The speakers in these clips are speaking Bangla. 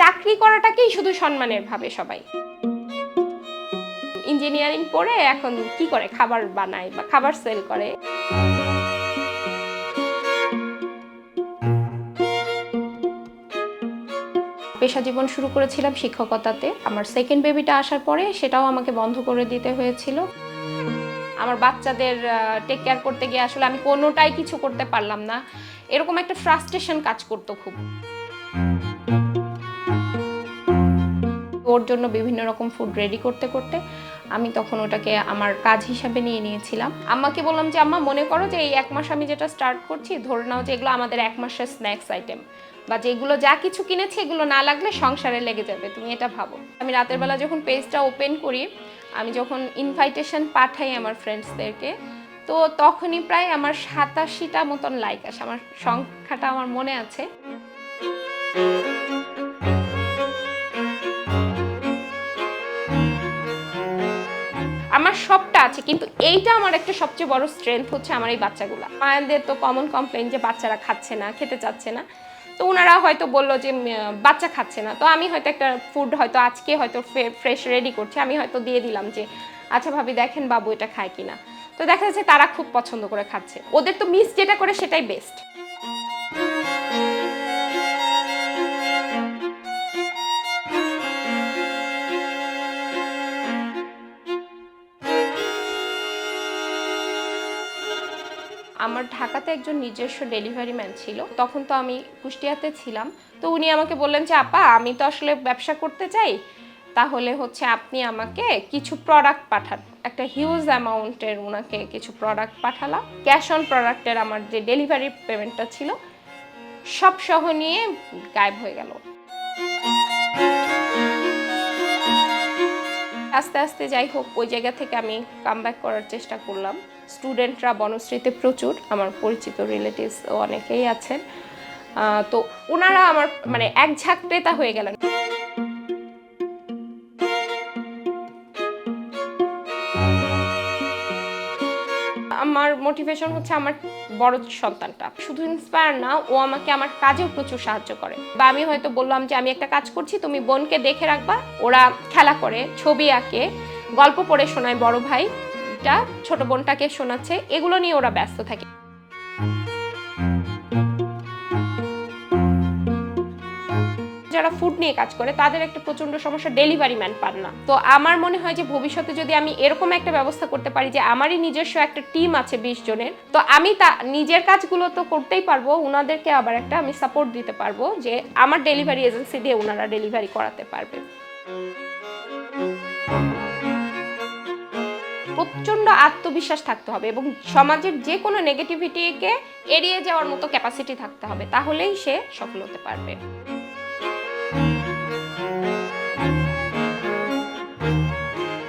চাকরি করাটাকেই শুধু সম্মানের ভাবে সবাই। ইঞ্জিনিয়ারিং পড়ে এখন কি করে খাবার বানায় বা খাবার সেল করে? পেশা জীবন শুরু করেছিলাম শিক্ষকতাতে। আমার সেকেন্ড বেবিটা আসার পরে সেটাও আমাকে বন্ধ করে দিতে হয়েছিল। আমার বাচ্চাদের টেক কেয়ার করতে গিয়ে আসলে আমি কোনোটাই কিছু করতে পারলাম না। এরকম একটা ফ্রাস্ট্রেশন কাজ করতো খুব। ওর জন্য বিভিন্ন রকম ফুড রেডি করতে করতে আমি তখন ওটাকে আমার কাজ হিসাবে নিয়ে নিয়েছিলাম। আম্মাকে বললাম যে, আম্মা, মনে করো যে এই এক মাস আমি যেটা স্টার্ট করছি, ধরে নাও যে এগুলো আমাদের এক মাসের স্ন্যাক্স আইটেম বা যেগুলো যা কিছু কিনেছি, এগুলো না লাগলে সংসারে লেগে যাবে, তুমি এটা ভাবো। আমি রাতের বেলা যখন পেজটা ওপেন করি, আমি যখন ইনভাইটেশন পাঠাই আমার ফ্রেন্ডসদেরকে তো তখনই প্রায় আমার সাতাশিটা মতন লাইক আসে। আমার সংখ্যাটা আমার মনে আছে। আমার সবটা আছে, কিন্তু এইটা আমার একটা সবচেয়ে বড় স্ট্রেংথ হচ্ছে আমার এই বাচ্চাগুলা। মায়েদের তো কমন কমপ্লেন যে বাচ্চারা খাচ্ছে না, খেতে চাচ্ছে না। তো ওনারা হয়তো বলল যে বাচ্চা খাচ্ছে না। তো আমি হয়তো একটা ফুড হয়তো আজকে হয়তো ফ্রেশ রেডি করছি, আমি হয়তো দিয়ে দিলাম যে আচ্ছা ভাবি, দেখেন বাবু এটা খায় কিনা। তো দেখা যাচ্ছে তারা খুব পছন্দ করে খাচ্ছে। ওদের তো মিস যেটা করে সেটাই বেস্ট আমার ঢাকাতে একজন নিজস্ব ডেলিভারি ম্যান ছিল। তখন তো আমি কুষ্টিয়াতে ছিলাম। তো উনি আমাকে বললেন যে, আপা, আমি তো আসলে ব্যবসা করতে চাই। তাহলে হচ্ছে আপনি আমাকে কিছু প্রোডাক্ট পাঠান। একটা হিউজ অ্যামাউন্টের ওনাকে কিছু প্রোডাক্ট পাঠালাম। ক্যাশ অন প্রোডাক্টের আমার যে ডেলিভারি পেমেন্টটা ছিল, সব সহ নিয়ে গায়েব হয়ে গেল। আস্তে আস্তে যাই হোক, ওই জায়গা থেকে আমি কাম করার চেষ্টা করলাম। স্টুডেন্টরা বনশ্রীতে প্রচুর, আমার পরিচিত রিলেটিভস অনেকেই আছেন। তো ওনারা আমার মানে এক ঝাঁক ক্রেতা হয়ে গেলেন। আমার মোটিভেশন হচ্ছে আমার বড় সন্তানটা। শুধু ইন্সপায়ার না, ও আমাকে আমার কাজেও প্রচুর সাহায্য করে। বা আমি হয়তো বললাম যে, আমি একটা কাজ করছি, তুমি বোনকে দেখে রাখবা, ওরা খেলা করে, ছবি আঁকে, গল্প পড়ে শোনায় বড় ভাইটা, ছোট বোনটাকে শোনাচ্ছে, এগুলো নিয়ে ওরা ব্যস্ত থাকে। যারা ফুড নিয়ে কাজ করে, তাদের একটা প্রচণ্ড সমস্যা ডেলিভারি ম্যান পান না। তো আমার মনে হয় যে ভবিষ্যতে যদি আমি এরকম একটা ব্যবস্থা করতে পারি যে আমারই নিজস্ব একটা টিম আছে বিশ জনের, তো আমি তা নিজের কাজগুলো তো করতেই পারব ওনাদেরকে আবার একটা আমি সাপোর্ট দিতে পারব যে আমার ডেলিভারি এজেন্সি দিয়ে ওনারা ডেলিভারি করাতে পারবে। প্রচণ্ড আত্মবিশ্বাস থাকতে হবে এবং সমাজের যে কোনো নেগেটিভিটিকে এড়িয়ে যাওয়ার মতো ক্যাপাসিটি থাকতে হবে, তাহলেই সে সফল হতে পারবে।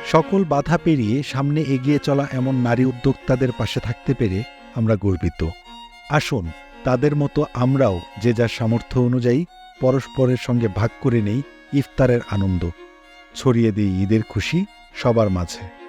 সকল বাধা পেরিয়ে সামনে এগিয়ে চলা এমন নারী উদ্যোক্তাদের পাশে থাকতে পেরে আমরা গর্বিত। আসুন, তাদের মতো আমরাও যে যার সামর্থ্য অনুযায়ী পরস্পরের সঙ্গে ভাগ করে নেই ইফতারের আনন্দ। ছড়িয়ে দিই ঈদের খুশি সবার মাঝে।